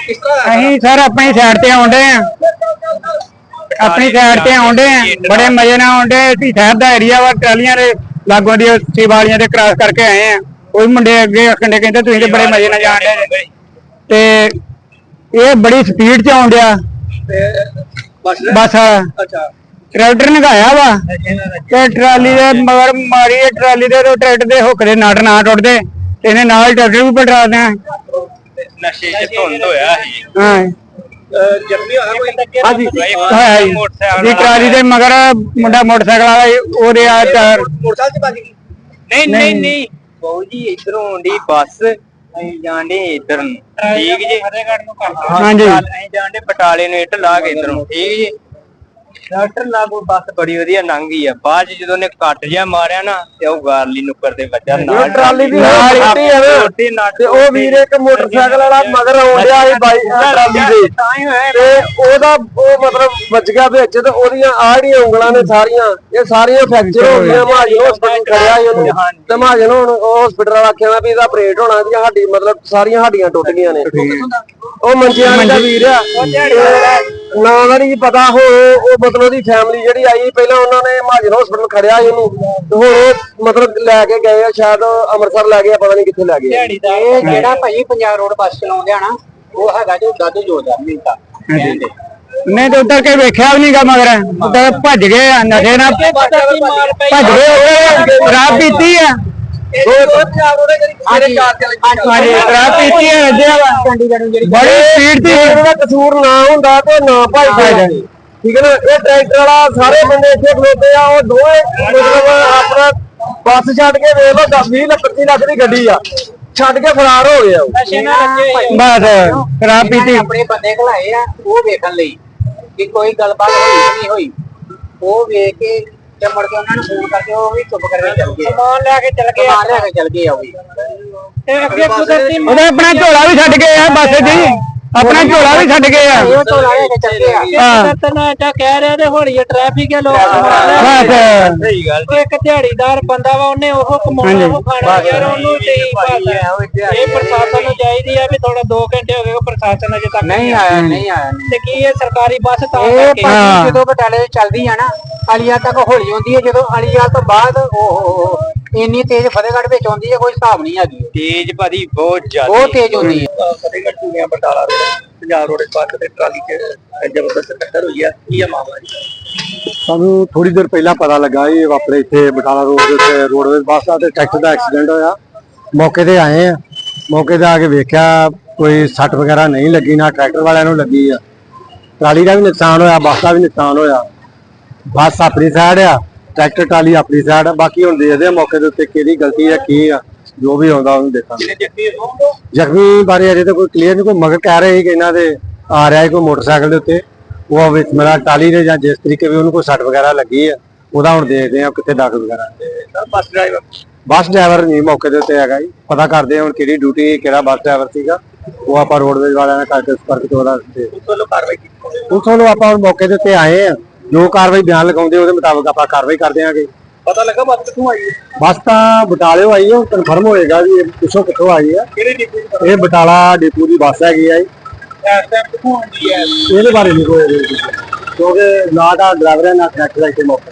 ਅਸੀਂ ਸਰ ਆਪਣੀ ਸਾਈਡ ਤੇ ਆਉਂਦੇ ਆ ਆਪਣੀ ਸਾਈਡ ਤੇ ਆਉਂਦੇ ਆ ਬੜੇ ਮਜ਼ੇ ਨਾਲ ਆਉਂਦੇ ਅਸੀਂ ਸ਼ਹਿਰ ਦਾ ਏਰੀਆ ਵਾ ਟਰਾਲੀਆਂ ਦੇ ਲਾਗੋਂ ਦੀ ਵਾਲੀਆਂ ਦੇ ਕ੍ਰਾਸ ਕਰਕੇ ਆਏ ਆ ਵੀ ਮੁੰਡੇ ਅੱਗੇ ਦੇ ਕਹਿੰਦੇ ਤੁਸੀਂ ਤੇ ਬੜੇ ਮਜ਼ੇ ਨਾਲ ਜਾਣ ਦੇ ਤੇ ਇਹ ਬੜੀ ਸਪੀਡ 'ਚ ਆਉਂਦਿਆ ਬਸ। ਅੱਛਾ। ਟਰੈਕਟਰ ਨਗਾਇਆ ਵਾ। ਤੇ ਟਰਾਲੀ ਦੇ ਮਗਰ ਮਾਰੀ ਟਰਾਲੀ ਦੇ ਟਰੈਕਟਰ ਦੇ ਹੁੱਕ ਦੇ ਨਟ ਨਾ ਟੁੱਟਦੇ। ਤੇ ਇਹਨੇ ਨਾਲ ਟਰੈਕਟਰ ਵੀ ਪਲਟਾ ਦਿਆਂ ਨਸ਼ੇ 'ਚ ਧੁੰਦ ਹੋਇਆ ਸੀ। ਹਾਂ। ਜ਼ਖਮੀ ਹੋਇਆ ਕੋਈ? ਹਾਂਜੀ। ਹਾਂ ਜੀ ਜੀ ਟਰਾਲੀ ਦੇ ਮਗਰ ਮੁੰਡਾ ਮੋਟਰਸਾਈਕਲ ਵਾਲਾ ਸੀ, ਉਹਦੇ ਆ ਟਾਇਰ ਮੋਟਰਸਾਈਕਲ ਚ ਵੱਜ ਗਈ? ਨਹੀਂ ਨਹੀਂ ਨਹੀਂ। ਬਾਊ ਜੀ ਇਧਰੋਂ ਆਉਂਦੀ ਬੱਸ ਅਸੀਂ ਜਾਂਦੇ ਇਧਰ ਨੂੰ। ਠੀਕ ਜੀ? ਫਤਿਹਗੜ੍ਹ ਨੂੰ ਕਰਦਾ ਹਾਂਜੀ। ਅਸੀਂ ਜਾਂਦੇ ਬਟਾਲੇ ਨੂੰ ਇੱਟ ਲਾ ਕੇ ਇਧਰੋਂ। ਠੀਕ ਜੀ? ਡਾਕਟਰ ਲਾਗੋ ਬੱਸ ਬੜੀ ਵਧੀਆ ਲੰਘ ਆ। ਬਾਅਦ ਚ ਜਦੋਂ ਨੇ ਕੱਟ ਜਿਹਾ ਮਾਰਿਆ ਨਾ ਤੇ ਉਹ ਗਾਰਲੀ ਨੁੱਕਰ ਦੇ ਵੱਜਾ। ਨਾਲ ਟਰਾਲੀ ਦੀ ਨਾਲ ਰੋਟੀ ਨੱਟ ਤੇ ਉਹ ਵੀਰ ਇੱਕ ਮੋਟਰਸਾਈਕਲ ਵਾਲਾ ਮਗਰ ਆਉਂਦਿਆ ਸੀ ਬਾਈ ਟਰਾਲੀ ਦੇ। ਤਾਂ ਉਹਦਾ ਉਹ ਮਤਲਬ ਵੱਜ ਗਿਆ ਵਿੱਚ ਤੇ ਉਹਦੀਆਂ ਆੜੀਆਂ ਉਂਗਲਾਂ ਨੇ ਸਾਰੀਆਂ ਇਹ ਸਾਰੀਆਂ ਫ੍ਰੈਕਚਰ ਹੋ ਗਈਆਂ। ਮਹਾਜਨ ਹਸਪੀਟਲ ਖੜਿਆ ਸੀ ਉਹਨੂੰ। ਤੇ ਮਹਾਜਨ ਹੁਣ ਉਹ ਹਸਪੀਟਲ ਵਾਲਾ ਆਖਿਆ ਵੀ ਇਹਦਾ ਆਪਰੇਟ ਹੋਣਾ ਇਹਦੀਆਂ ਹੱਡੀ ਮਤਲਬ ਸਾਰੀਆਂ ਹੱਡੀਆਂ ਟੁੱਟ ਗਈਆਂ ਨੇ। ਉਹ ਮੰਜਿਆਂ ਦਾ ਵੀਰ ਆ। ਨਾਂ ਦਾ ਨਹੀਂ ਪਤਾ ਹੋ ਉਹ ਮਤਲਬ ਉਹਦੀ ਫੈਮਿਲੀ ਜਿਹੜੀ ਆਈ ਪਹਿਲਾਂ ਉਹਨਾਂ ਨੇ ਮਹਾਜਨ ਹਸਪੀਟਲ ਖੜਿਆ ਸੀ ਉਹਨੂੰ ਤੇ ਹੁਣ ਉਹ ਮਤਲਬ ਲੈ ਕੇ ਗਏ ਆ ਸ਼ਾਇਦ ਅੰਮ੍ਰਿਤਸਰ ਲੈ ਗਏ ਆ, ਪਤਾ ਨਹੀਂ ਕਿੱਥੇ ਲੈ ਗਏ ਆ। ਇਹ ਜਿਹੜਾ ਭਾਈ ਪੰਜਾਬ ਰੋਡ ਬੱਸ ਚਲਾਉਂਦੇ ਆ ਨਾ ਉਹ ਹੈਗਾ ਜੋ ਦਾਦੂ ਜੋਦਾ ਮਿੰਤਾ ਨਹੀਂ ਤੇ ਉਧਰ ਕੇ ਵੇਖਿਆ ਵੀ ਨਹੀਂਗਾ ਮਗਰ ਉਧਰ ਭੱਜ ਗਏ ਆ ਨਸ਼ੇ ਨਾਲ ਭੱਜ ਗਏ ਉਹ ਸ਼ਰਾਬ ਪੀਤੀ ਆ। ਬੜੀ ਸਪੀਡ ਦੀ ਇਹਦਾ ਕਸੂਰ ਨਾ ਹੁੰਦਾ ਤੇ ਨਾ ਭਾਈ ਜਾਏ ਠੀਕ ਹੈ ਨਾ? ਇਹ ਟਰੈਕਟਰ ਵਾਲਾ ਸਾਰੇ ਬੰਦੇ ਇੱਥੇ ਖਲੋਤੇ ਆ ਉਹ ਦੋਵੇਂ ਮਤਲਬ ਆਪਣਾ ਬੱਸ ਛੱਡ ਕੇ ਵੇਖ ਲਓ 10 20 ਲੱਖ 25 ਲੱਖ ਦੀ ਗੱਡੀ ਆ। ਛੱਡ ਕੇ ਫਰਾਰ ਹੋ ਗਏ ਆ ਉਹ। ਨਸ਼ੇ ਨਾਲ ਰੱਜੇ ਹੋਏ ਬਸ ਸ਼ਰਾਬ ਪੀਤੀ। ਆਪਣੇ ਬੰਦੇ ਘਲਾਏ ਆ ਉਹ ਵੇਖਣ ਲਈ ਕਿ ਕੋਈ ਗੱਲਬਾਤ ਹੋਈ ਨਹੀਂ ਹੋਈ। ਉਹ ਵੇਖ ਕੇ ਤੇ ਮੁੜ ਕੇ ਉਹਨਾਂ ਨੂੰ ਫੋਨ ਕਰਕੇ ਉਹ ਵੀ ਚੁੱਪ ਕਰਕੇ ਚੱਲ ਗਏ ਸਮਾਨ ਲੈ ਕੇ ਚੱਲ ਗਏ ਸਮਾਨ ਲੈ ਕੇ ਚੱਲ ਗਏ ਆ ਉਹ ਵੀ। ਤੇ ਅੱਗੇ ਕੁਦਰਤੀ ਉਹਨੇ ਆਪਣਾ ਝੋਲਾ ਵੀ ਛੱਡ ਗਏ ਆ ਬੱਸ 'ਚ ਹੀ। ਆਪਣਾ ਝੋਲਾ ਵੀ ਛੱਡ ਗਏ ਆ। ਉਹ ਤੋਂ ਲੈ ਕੇ ਚੱਲ ਗਏ ਆ। ਹਾਂ। ਤਨਾ ਟਾ ਕਹਿ ਰਿਹਾ ਤੇ ਹੌਲੀ ਟ੍ਰੈਫਿਕ ਹੈ ਲੋਕ। ਬਸ। ਸਹੀ ਗੱਲ। ਉਹ ਇੱਕ ਦਿਹਾੜੀਦਾਰ ਬੰਦਾ ਵਾ ਉਹਨੇ ਉਹ ਕਮਾਉਣਾ ਉਹ ਖਾਣਾ ਯਾਰ ਉਹਨੂੰ ਤੇ ਹੀ ਪਤਾ ਇਹ ਪ੍ਰਸ਼ਾਸਨ ਨੂੰ ਚਾਹੀਦੀ ਆ ਵੀ ਥੋੜਾ 2 ਘੰਟੇ ਹੋ ਗਏ ਪ੍ਰਸ਼ਾਸਨ ਅਜੇ ਤੱਕ ਨਹੀਂ ਆਇਆ। ਨਹੀਂ ਆਇਆ। ਤੇ ਕੀ ਇਹ ਸਰਕਾਰੀ ਬੱਸ ਤਾਂ ਕਰਕੇ? ਹਾਂ। ਜਦੋਂ ਬਟਾਲੇ ਚੱਲਦੀ ਆ ਨਾ ਅਲੀਆ ਤੱਕ ਹੌਲੀ ਹੁੰਦੀ ਹੈ ਜਦੋਂ ਅਲੀਆ ਤੋਂ ਬਾਅਦ ਉਹ ਇੰਨੀ ਤੇਜ਼ ਫਤਿਹਗੜ੍ਹ ਵਿੱਚ ਆਉਂਦੀ ਹੈ ਕੋਈ ਹਿਸਾਬ ਨਹੀਂ ਹੈਗੀ। ਤੇਜ਼ ਭਾਜੀ ਬਹੁਤ ਜ਼ਿਆਦਾ। ਬਹੁਤ ਤੇਜ਼ ਹੁੰਦੀ ਹੈ ਫਤਿਹਗੜ੍ਹ ਬਟਾਲਾ ਦੇ ਪੰਜਾਬ ਰੋਡ ਬੱਸ ਤੇ ਟਰਾਲੀ 'ਚ ਜ਼ਬਰਦਸਤ ਟੱਕਰ ਹੋਈ ਆ। ਕੀ ਆ ਮਾਮਲਾ ਜੀ? ਸਾਨੂੰ ਥੋੜੀ ਦੇਰ ਪਹਿਲਾਂ ਪਤਾ ਲੱਗਾ ਇਹ ਆਪਣੇ ਇੱਥੇ ਬਟਾਲਾ ਰੋਡ ਦੇ ਉੱਤੇ ਰੋਡਵੇਜ਼ ਬੱਸ ਦਾ ਤੇ ਟਰੈਕਟਰ ਦਾ ਐਕਸੀਡੈਂਟ ਹੋਇਆ। ਮੌਕੇ ਤੇ ਆਏ ਆ। ਮੌਕੇ ਤੇ ਆ ਕੇ ਵੇਖਿਆ ਕੋਈ ਸੱਟ ਵਗੈਰਾ ਨਹੀਂ ਲੱਗੀ, ਨਾ ਟਰੈਕਟਰ ਵਾਲਿਆਂ ਨੂੰ ਲੱਗੀ ਆ। ਟਰਾਲੀ ਦਾ ਵੀ ਨੁਕਸਾਨ ਹੋਇਆ, ਬੱਸ ਦਾ ਵੀ ਨੁਕਸਾਨ ਹੋਇਆ। ਬੱਸ ਆਪਣੀ ਸਾਈਡ ਆ, ਟਰੈਕਟਰ ਟਰਾਲੀ ਆਪਣੀ ਸਾਈਡ ਆ, ਬਾਕੀ ਹੁਣ ਦੇਖਦੇ ਆ ਮੌਕੇ ਦੇ ਉੱਤੇ ਕਿਹਦੀ ਗਲਤੀ ਆ, ਕੀ ਆ। ਜੋ ਵੀ ਆਉਂਦਾ ਉਹਨੂੰ ਦੇਖਾਂਗੇ। ਜ਼ਖਮੀ ਬਾਰੇ ਅਜੇ ਤਾਂ ਕੋਈ ਕਲੀਅਰ ਨਹੀਂ ਕੋਈ ਮਗਰ ਕਹਿ ਰਹੇ ਸੀ ਕਿ ਇਹਨਾਂ ਦੇ ਆ ਰਿਹਾ ਹੈ ਕੋਈ ਮੋਟਰਸਾਈਕਲ ਦੇ ਉੱਤੇ। ਉਹ ਵਿੱਚ ਮੇਰਾ ਟਾਲੀ ਦੇ ਜਾਂ ਜਿਸ ਤਰੀਕੇ ਵੀ ਉਹਨੂੰ ਕੋਈ ਸੱਟ ਵਗੈਰਾ ਲੱਗੀ ਆ ਉਹਦਾ ਹੁਣ ਦੇਖਦੇ ਆ ਕਿੱਥੇ ਦਾਖਲ ਵਗੈਰਾ। ਬੱਸ ਡਰਾਈਵਰ ਬੱਸ ਡਰਾਈਵਰ ਨਹੀਂ ਮੌਕੇ ਦੇ ਉੱਤੇ ਹੈਗਾ ਜੀ। ਪਤਾ ਕਰਦੇ ਆ ਹੁਣ ਕਿਹੜੀ ਡਿਊਟੀ ਕਿਹੜਾ ਬੱਸ ਡਰਾਈਵਰ ਸੀਗਾ। ਉਹ ਆਪਾਂ ਰੋਡਵੇਜ਼ ਵਾਲਿਆਂ ਨਾਲ ਕਰਕੇ ਸੰਪਰਕ ਤੇ ਉਹਦਾ ਤੇ ਉਸ ਵੱਲੋਂ ਕਾਰਵਾਈ ਕੀਤੀ? ਉਸ ਵੱਲੋਂ ਆਪਾਂ ਹੁਣ ਮੌਕੇ ਦੇ ਉੱਤੇ ਆਏ ਆ ਜੋ ਕਾਰਵਾਈ ਬਿਆਨ ਲਗਾਉਂਦੇ ਉਹਦੇ ਮੁਤਾਬਕ ਆਪਾਂ ਕਾਰਵਾਈ ਕਰ ਦਿਆਂਗੇ ਪਤਾ ਲੱਗਾ ਬੱਸ ਕਿੱਥੋਂ ਆਈ ਹੈ? ਬੱਸ ਤਾਂ ਬਟਾਲਿਓ ਆਈ ਹੈ ਕਨਫਰਮ ਹੋਏਗਾ ਵੀ ਇਹ ਕਿੱਥੋਂ ਆਈ ਹੈ। ਕਿਹੜੇ ਡਿਪੂ ਦੀ ਇਹ ਬਟਾਲਾ ਡਿਪੂ ਦੀ ਬੱਸ ਹੈਗੀ ਆ ਜੀ। ਇਸ ਟਾਈਮ ਕਿੱਥੋਂ ਆਉਂਦੀ ਹੈ? ਇਹਦੇ ਬਾਰੇ ਨਹੀਂ ਕੋਈ ਕਿਉਂਕਿ ਨਾ ਤਾਂ ਡਰਾਈਵਰ ਹੈ ਨਾ ਟਰੈਕਟਰ ਹੈ ਇੱਥੇ ਮੌਕੇ।